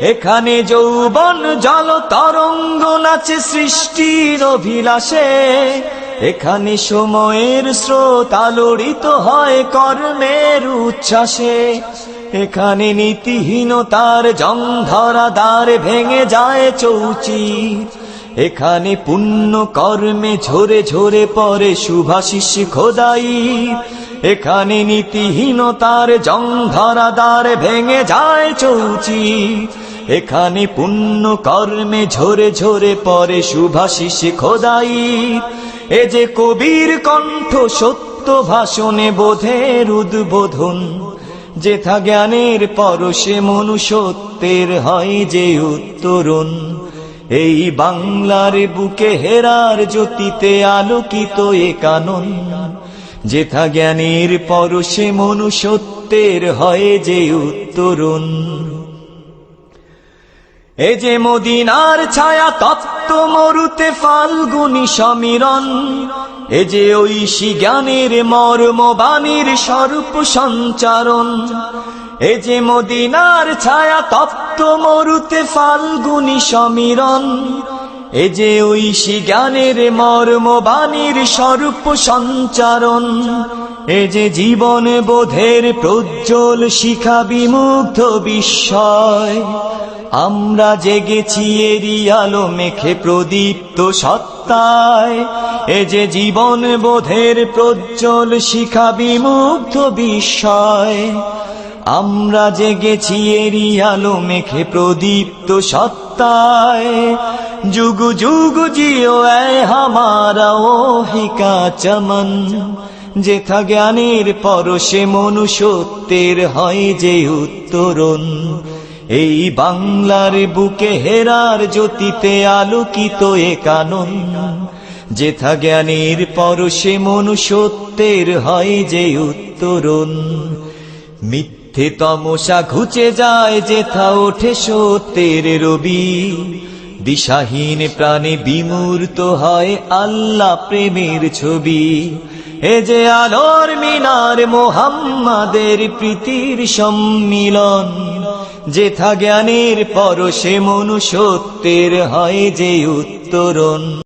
এখানে যৌবন জল তরঙ্গ নাচে সৃষ্টির অভিলাষে। এখানে সময়ের স্রোত আলোড়িত হয় কর্মের উচ্ছ্বাসে। এখানে নীতিহীনতার জং ধরা দ্বার ভেঙে যায় চৌচি এখানে পুণ্য কর্মে ঝরে ঝরে পড়ে শুভাশিস খোদাই এখানে নীতিহীনতার জং ধরা দ্বার ভেঙে যায় চৌচি এখানে পুণ্য কর্মে ঝরে ঝরে পড়ে শুভাশিস খোদাই। এ যে কবির কণ্ঠ সত্য ভাষণে বোধের উদ্বোধন যেথা জ্ঞানের পরশে মনুষ্যত্বের হয় যে উত্তরণ। এই বাংলার বুকে হেরার জ্যোতিতে আলোকিত এ কানন যেথা জ্ঞানের পরশে মনুষ্যত্বের হয় যে উত্তরণ। এ যে মদিনার ছায়া তত্ত্ব মরুতে ফাল্গুনি সমীরণ। এ যে ঐশী জ্ঞানের মর্ম বাণীর স্বরূপ সঞ্চারণ। এ যে মদিনার ছায়া তত্ত্ব মরুতে ফাল্গুনি সমীরণ। এ যে ঐশী জ্ঞানের মর্ম বাণীর স্বরূপ সঞ্চারণ। এ যে জীবন বোধের প্রজ্জ্বল শিখা বিমুগ্ধ বিস্ময়। আমরা জেগেছি এরি আলো মেখে প্রদীপ্ত সত্তায়। এ যে জীবন বোধের প্রজ্জ্বল শিখা বিমুগ্ধ বিস্ময়। আমরা জেগেছি এরি আলো মেখে প্রদীপ্ত সত্তায়। যুগ যুগ জিও হামারা ও হিকা চমন। যেথা জ্ঞানের পরশে মনুষ্যত্বের হয় যে উত্তরণ। এই বাংলার বুকে হেরার জ্যোতিতে আলোকিত এ কানন। যেথা জ্ঞানের পরশে মনুষ্যত্বের হয় যে উত্তরণ। মিথ্যে তমসা ঘুচে যায় যেথা ওঠে সত্যের রবি। দিশাহীন প্রাণে বিমূর্ত হয় আল্লাহ প্রেমের ছবি। এ যে আলোর মিনার মোহাম্মাদের প্রীতির সম্মিলন যেথা জ্ঞানের পরশে মনুষ্যত্বের হয় যে উত্তরণ।